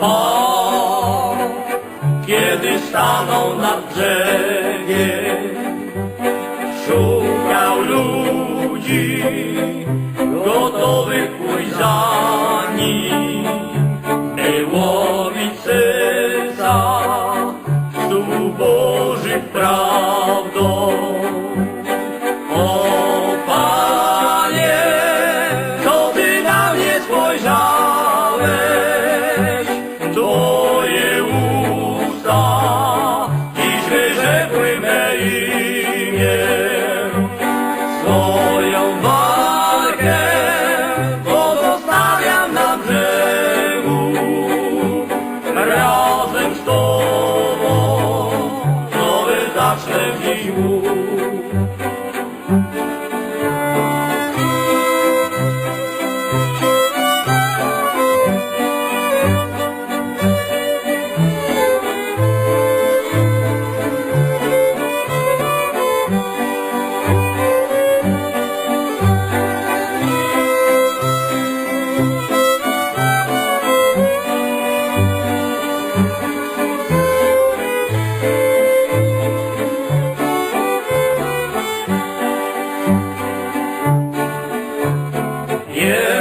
O, kiedy stanął na brzegiem, szukał ludzi gotowych morkę pozostawiam na brzegu razem z tobą, nowy zacznę w niej mógł. Yeah.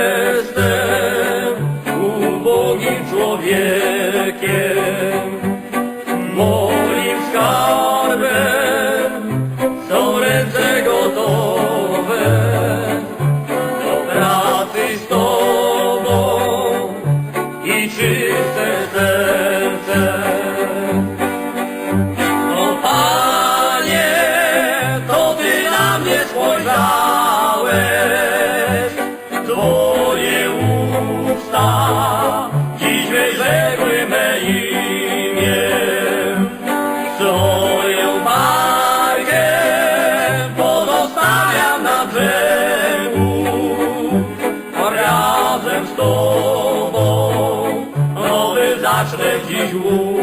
nasz region.